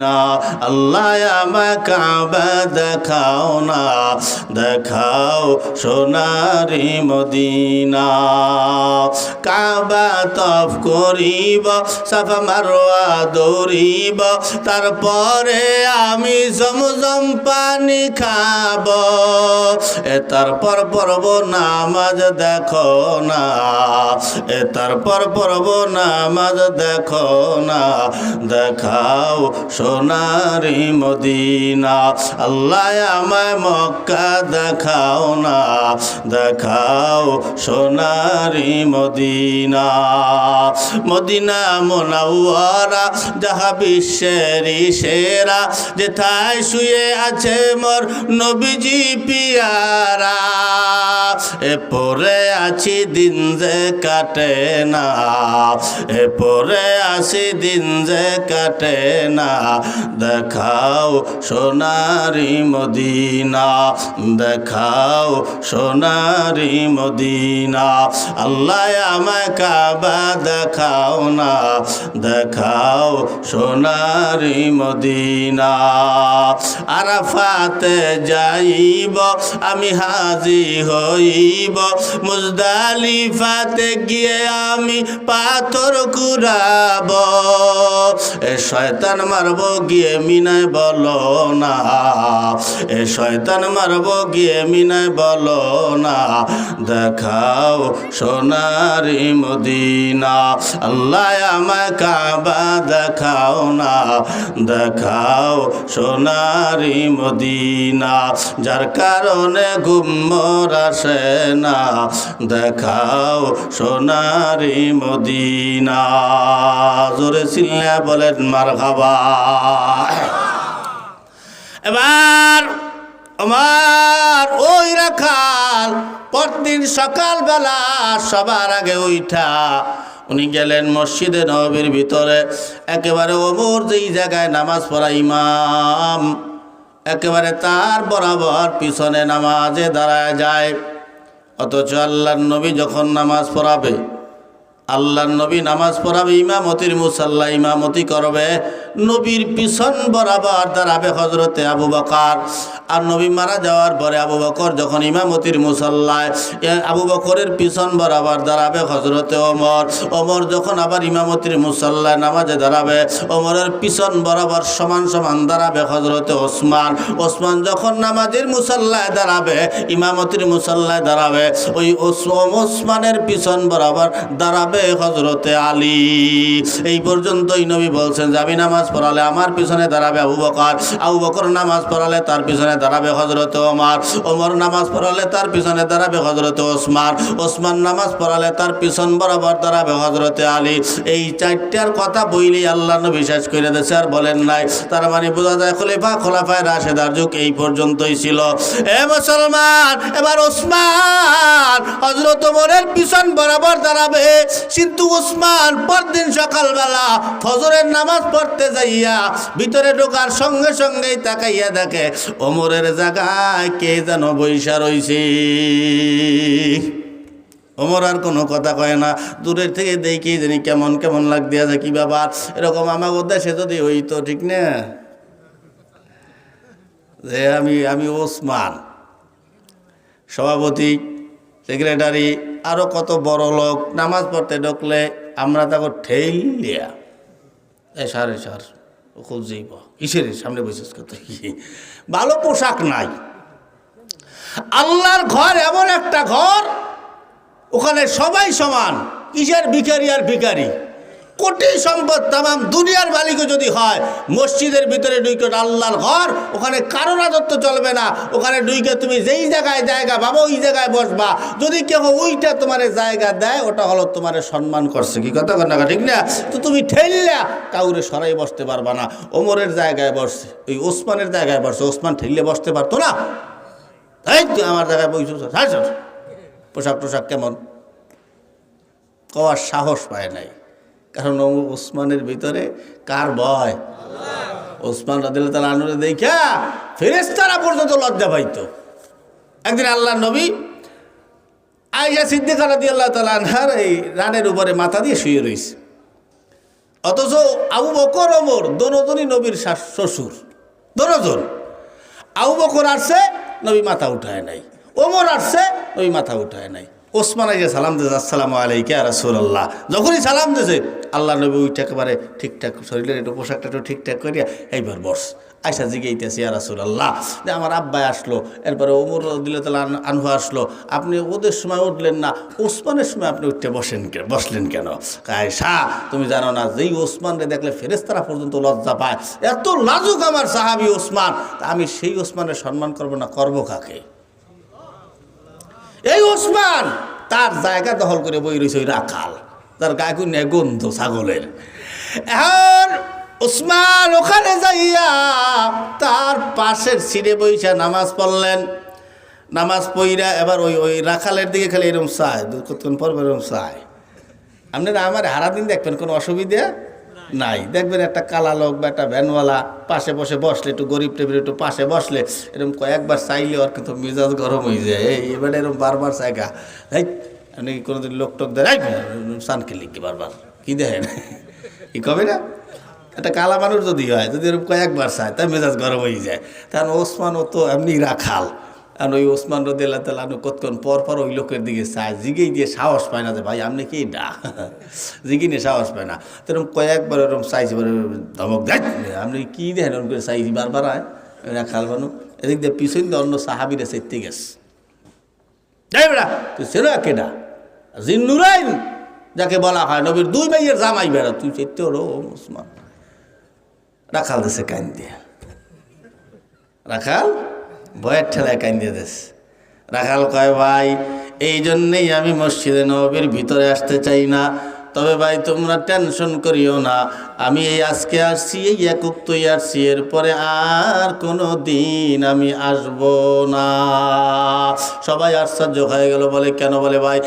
না, আল্লাহ আমায় কাবা দেখাও না, দেখাও সোনারি মদিনা। কাবা তফ করিব, সাফা মারোয়া দৌড়িব, তারপরে আমি জমজম পানি খাব। এ তারপর পড়ব নামাজ দেখো না, এ তারপর পড়ব নামাজ দেখো না, দেখাও সোনারি মদিনা, আল্লাহ আমায় মক্কা দেখাও না, দেখাও সোনারি মদিনা। মদিনা মোনাওয়ারা, যাহা বিশ্বেরই সেরা, যেথায় শুয়ে আছে মোর নবীজি পিয়ারা। এ পরে আছি দিন যে কাটে না এ পরে আসি দিন যে কাটে না দেখাও সোনারি মদিনা, দেখাও সোনারি মদিনা। আল্লাহ আমায় কাবা দেখাও না, দেখাও সোনারি মদিনা। আরাফাতে যাইব, আমি হাজি হইব। মুজদালিফাতে গিয়ে আমি পাথর কুড়াব। এ শয়তান মারব গিয়ে মিনায় বলো না। এ শয়তান মারব গিয়ে মিনায় বলো না। দেখাও সোনারি মদিনা। আল্লাহ আমায় কাবা দেখাও না। দেখাও সোনারি মদিনা। যার কারণে গুম্মর আসে না। দেখাও সোনারি মদিনা। জোরে চিল্লা বলেন মার খাবা এবার আমার ওই রাখাল পরদিন সকালবেলা সবার আগে উঠা উনি গেলেন মসজিদে নবীর ভিতরে। একেবারে ওমর যেই জায়গায় নামাজ পড়া ইমাম, একেবারে তার বরাবর পিছনে নামাজে দাঁড়ায় যায়। অথচ আল্লাহর নবী যখন নামাজ পড়াবে, আল্লাহর নবী নামাজ পড়াবে, ইমামতির মুসাল্লা ইমামতি করবে নবীর পিছন বরাবর দাঁড়াবে হজরতে আবু বকার। আর নবী মারা যাওয়ার পরে আবু বকর যখন ইমামতির মুসাল্লায় আবু বকরের পিছন বরাবর দাঁড়াবে হজরতে ওমর। ওমর যখন আবার ইমামতির মুসাল্লায় নামাজে দাঁড়াবে, ওমরের পিছন বরাবর সমান সমান দাঁড়াবে হজরতে ওসমান। ওসমান যখন নামাজের মুসাল্লায় দাঁড়াবে, ইমামতির মুসাল্লায় দাঁড়াবে, ওই ওস- ওসমানের পিছন বরাবর দাঁড়াবে হজরতে আলী। এই পর্যন্তই নবী বলছেন আমি নামাজ পড়ালে আমার পিছনে দাঁড়াবে আবু বকর। আবু বকর নামাজ পড়ালে তার পিছনে দাঁড়াবে হজরতে ওমর। ওমর নামাজ পড়ালে তার পিছনে দাঁড়াবে হজরতে ওসমান। ওসমান নামাজ পড়ালে তার পিছন বরাবর দাঁড়াবে হজরতে আলী। এই চারটার কথা বইলেই আল্লাহ নবী শেষ করে দিয়েছে, আর বলেন নাই। তার মানে বোঝা যায় খলিফা খোলাফায় রাশেদার যুগ এই পর্যন্তই ছিল। এ মুসলমান, এবার ওসমান হজরত ওমরের পিছন বরাবর দাঁড়াবে। কিন্তু উসমান পরদিন সকালবেলা ফজরের নামাজ পড়তে যাইয়া ভিতরে ঢোকার সঙ্গে সঙ্গেই তাকাইয়া দেখে, ওমরের জায়গায় কে যেন বৈশা রইছে? ওমর আর কোনো কথা কয় না। দূরের থেকে দেখি জানি কেমন কেমন লাগ দিয়া যায় কি ব্যাপার? এরকম আমার উদ্দেশ্যে যদি হইতো ঠিক না? যে আমি আমি ওসমান সভাপতি সেক্রেটারি আরও কত বড় লোক, নামাজ পড়তে ঢুকলে আমরা তাকে ঠেইলিয়া এ সারে সার খুব যাইব কিসের সামনে বসেছ কত ভালো পোশাক নাই। আল্লাহর ঘর এমন একটা ঘর, ওখানে সবাই সমান, কিসের ভিকারি আর ভিখারি? কোটি সম্পদ তামাম দুনিয়ার মালিকও যদি হয়, মসজিদের ভিতরে ঢুকে আল্লাহর ঘর, ওখানে কারও রাজত্ব চলবে না, ওখানে ডুইকে তুমি যেই জায়গায় জায়গা পাবো, ওই জায়গায় বসবা। যদি কেউ ওইটা তোমার জায়গা দেয়, ওটা হলো তোমার সম্মান করছে। কি কথা না ঠিক না? তো তুমি ঠেললা কাউরে সরাই বসতে পারবা না। ওমরের জায়গায় বসছে, ওই ওসমানের জায়গায় বসছে। ওসমান ঠেললে বসতে পারতো না? তাই তুই আমার জায়গায় বইছ পোশাক টোশাক কেমন? কওয়ার সাহস পায় নাই। কারণ ওসমানের ভিতরে কার ভয়? ওসমান রাদিল তালা আনুরে দেখা ফেরেস্তারা পর্যন্ত লজ্জা পাইতো। একদিন আল্লাহ নবী আইসা সিদ্দিকা রাদি আল্লাহ তালা আনহার এই রানের উপরে মাথা দিয়ে শুয়ে রয়েছে অথচ আবু বকর ওমর দনোজনই নবীর শ্বশুর। দনোজন। আবু বকর আসছে, নবী মাথা উঠায় নাই। ওমর আসছে, নবী মাথা উঠায় নাই। ওসমান আইয়া সালাম দিয়েছে, আসসালামু আলাইকে রাসূলুল্লাহ। যখনই সালাম দিয়েছে, আল্লাহ নবী ওইটা একেবারে ঠিকঠাক শরীরের একটু পোশাকটা একটু ঠিকঠাক করিয়া, এইবার বস। আইসা জিগেইতেছি, ইয়া রাসূলুল্লাহ, যে আমার আব্বাই আসলো, এরপরে ওমর দিলে তালা আনহু আসলো, আপনি ওদের সময় উঠলেন না, ওসমানের সময় আপনি উঠতে বসেন বসলেন কেন? আয়সা তুমি জানো না, যেই ওসমানরে দেখলে ফেরেস্তারা পর্যন্ত লজ্জা পায়, এত লাজুক আমার সাহাবি ওসমান আমি সেই ওসমানের সম্মান করব না, করব কাকে? এই ওসমান, তার জায়গা দখল করে বই রয়েছে ওই রাখাল তার গায়ে নেই গন্ধ ছাগলের। এখন ওসমান ওখানে যাইয়া তার পাশের সিঁড়ে বইসা নামাজ পড়লেন। নামাজ পইরা এবার ওই ওই রাখালের দিকে খালি এরকম চায় কতক্ষণ পর পর এরকম চায়। আপনারা আমার হারা দিন দেখবেন, কোনো অসুবিধা? নাই। দেখবেন একটা কালা লোক বা একটা ভ্যানওয়ালা পাশে বসে বসলে, একটু গরিব টেবিল একটু পাশে বসলে, এরকম কয়েকবার চাইলে ওর কিন্তু মেজাজ গরম হয়ে যায়। এই, এবারে এরকম বারবার চাইগা এই, আপনি কোনোদিন লোক টোক দেয়? সানকে লিখি বারবার। কি দেখেন? কি কবে না? একটা কালা মানুষ যদি হয়, যদি এরকম কয়েকবার চায় তাই মেজাজ গরম হয়ে যায়। কারণ ওসমান ও তো এমনি রাখাল। আর ওই ওসমান রদিল্লা তালু কতক্ষণ পর পর ওই লোকের দিকে চায়, জিগেই দিয়ে সাহস পায় না যে, ভাই, আপনি কি ডা জিগি নিয়ে সাহস পায় না। তো এরকম কয়েকবার ওরকম চাইছি ধমক দেয়। আপনি কি দেখেন ওরকম করে চাইছি বারবার আয় ওই রাখাল বানু। এদিক দিয়ে পিছন দিয়ে অন্য সাহাবিরা চেতে গেছে। যাই বেড়া তুই ছেলে কেডা জিন্নুরাইন যাকে বলা হয় নবীর দুই ভাইয়ের জামাই বেড়া, তুই চেতে ওরো ওসমান রাখাল দেশে কান দিয়ে। রাখাল? ভয়ের ঠেলায় কান দিয়ে দেশ রাখাল কয়, ভাই এই জন্যেই আমি মসজিদে নবীর ভিতরে আসতে চাই না। তবে ভাই, তোমরা টেনশন করিও না। আমি এই আজকে আসছি, এই একক তুই আসছি। এরপরে আর কোনো দিন আমি আসব না। সবাই আশ্চর্য হয়ে গেল, বলে, কেন? বলে, ভাই